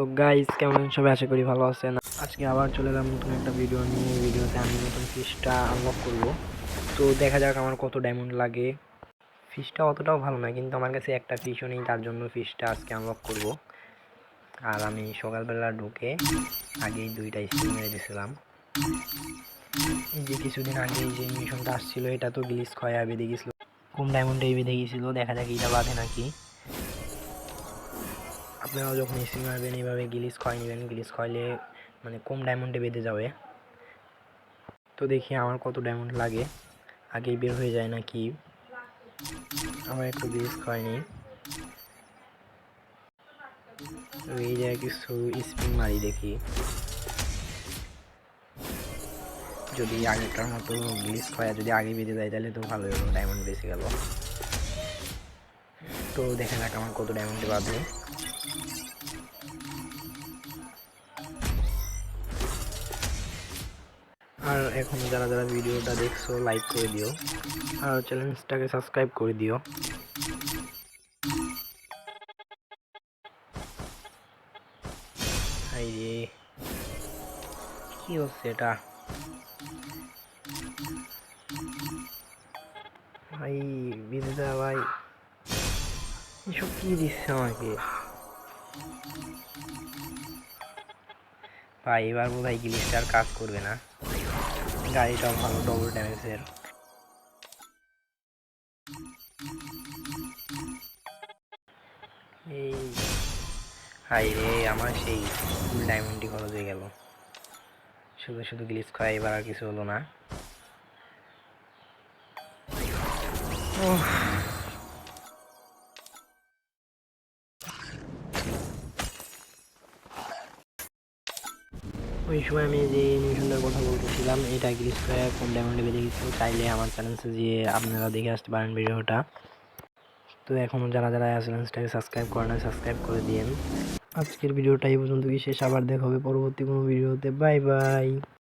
So guys কেমন সবাই? আশা করি ভালো আছেন। আজকে আবার চলে এলাম নতুন একটা ভিডিও নিয়ে। ভিডিওতে আমি নতুন ফিশটা আনলক করব। তো দেখা যাক আমার কত ডায়মন্ড লাগে। ফিশটা অতটাও ভালো না কিন্তু আমার কাছে একটা ফিশও নেই, তার জন্য ফিশটা আজকে আনলক করব। আর আমি সকালবেলা ঢুকে আগেই দুইটা স্পিন মেরে দিয়েছিলাম। এই যে কিছুদিন আগে যে মিশনটা আসছিল, এটা তো গ্লিস খয়া বেঁধে গেছিল কম ডায়মন্ডে বেঁধে গেছিল দেখা যাক এটা বাঁধে নাকি। আপনারাও যখন স্পিন মারবেন এইভাবে গিলিস খয় নেবেন, গিলিস খয়লে মানে কম ডায়মন্ডে বেঁধে যাবে। তো দেখি আমার কত ডায়মন্ড লাগে। আগেই বের হয়ে যায় নাকি? আমার একটু গিলিস খয় নেই। এই জায়গায় কিছু স্পিন মারি দেখি। যদি আগেরটার মতো গ্লিস খয়া যদি আগে বেঁধে যায় তাহলে তো ভালো হলো ডায়মন্ড বেশি গেল। তো দেখা যাক আমার কত ডায়মন্ডে বাঁধে। আর এখন যারা যারা ভিডিওটা দেখছ লাইক করে দিও। আর চ্যানেলটাকে সাবস্ক্রাইব করে দিও। কি হচ্ছে এটা? ভাই বিদিতা ভাই, এসব কি দিচ্ছে আমাকে? ভাই, এবার বোধ হয় গিলিসটা আর কাজ করবে না। গাড়িটাও ভালো ডবল ড্যামেজের এই হাই রে, আমার সেই ফুল ডায়মন্ডই খরচ হয়ে গেল। শুধু শুধু গ্লিচ খাওয়া এবার আর কিছু হলো না। ওহ ওই সময় আমি যে মিশনটার কথা বলতেছিলাম, এটা গ্রিস কোন ডায়মন্ডে বেঁধে গেছিল চাইলে আমার চ্যানেলসে যে আপনারা দেখে আসতে পারেন ভিডিওটা। তো এখনও যারা যারা চ্যানেলসটাকে সাবস্ক্রাইব করে না সাবস্ক্রাইব করে দিন আজকের ভিডিওটা এই পর্যন্ত বিশেষ আবার দেখা হবে পরবর্তী কোনো ভিডিওতে। Bye bye